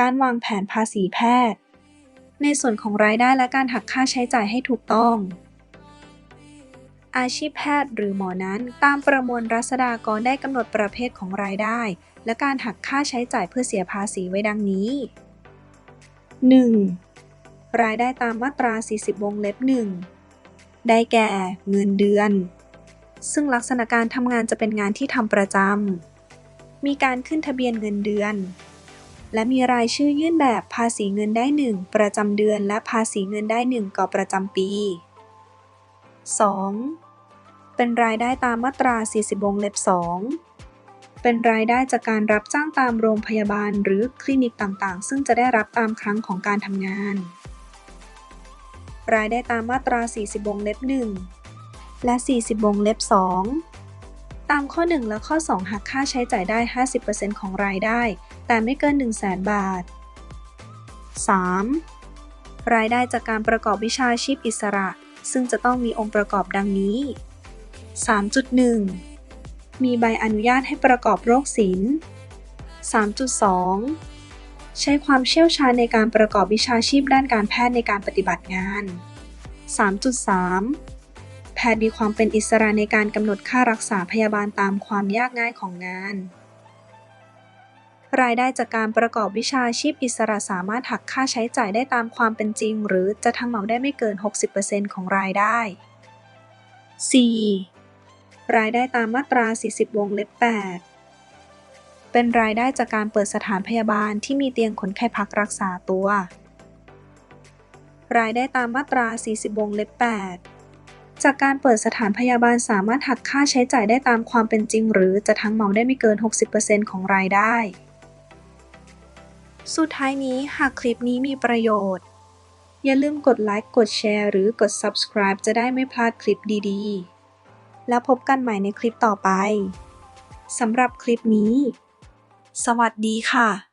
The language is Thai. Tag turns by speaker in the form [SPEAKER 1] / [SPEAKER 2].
[SPEAKER 1] การวางแผนภาษีแพทย์ ในส่วนของรายได้และการหักค่าใช้จ่ายให้ถูกต้อง อาชีพแพทย์หรือหมอนั้น ตามประมวลรัษฎากรได้กำหนดประเภทของรายได้ และการหักค่าใช้จ่ายเพื่อเสียภาษีไว้ดังนี้ 1. รายได้ตามมาตรา 40 วงเล็บ 1 ได้แก่ เงินเดือน ซึ่งลักษณะการทำงานจะเป็นงานที่ทำประจำ มีการขึ้นทะเบียนเงินเดือน และมีรายชื่อยื่นแบบภาษีเงินได้ 1 ประจำเดือน และภาษีเงินได้1ก่อประจำปี 2. เป็นรายได้ตามมาตรา 40 วงเล็บ 2 เป็นรายได้จากการรับจ้างตามโรงพยาบาลหรือคลินิกต่างๆ ซึ่งจะได้รับตามครั้งของการทำงาน รายได้ตามมาตรา 40 วงเล็บ 1 และ 40 วงเล็บ 2 ตามข้อ 1 และข้อ 2 หักค่าใช้จ่ายได้ 50%ของรายได้ แต่ไม่เกิน 100,000บาท 3. รายได้จากการประกอบวิชาชีพอิสระ ซึ่งจะต้องมีองค์ประกอบดังนี้ 3.1 มีใบอนุญาตให้ประกอบโรคศิลป์ 3.2 ใช้ความเชี่ยวชาญในการประกอบวิชาชีพด้านการแพทย์ในการปฏิบัติงาน 3.3 แพทย์มีความเป็นอิสระในการกำหนดค่ารักษาพยาบาลตามความยากง่ายของงาน รายได้จากการประกอบวิชาชีพอิสระสามารถหักค่าใช้จ่ายได้ตามความเป็นจริง หรือจะทั้งเหมาได้ไม่เกิน 60%ของรายได้ 4. รายได้ตามมาตรา 40 วงเล็บ 8 เป็นรายได้จากการเปิดสถานพยาบาลที่มีเตียงคนไข้พักรักษาตัว รายได้ตามมาตรา 40 วงเล็บ 8 จากการเปิดสถานพยาบาลสามารถหักค่าใช้จ่ายได้ตามความเป็นจริง หรือจะทั้งเหมาได้ไม่เกิน 60%ของรายได้ สุดท้ายนี้หากคลิปนี้มีประโยชน์ อย่าลืมกดไลค์ กดแชร์ หรือกด subscribe จะได้ไม่พลาดคลิปดีๆ แล้วพบกันใหม่ในคลิปต่อไป สำหรับคลิปนี้ สวัสดีค่ะ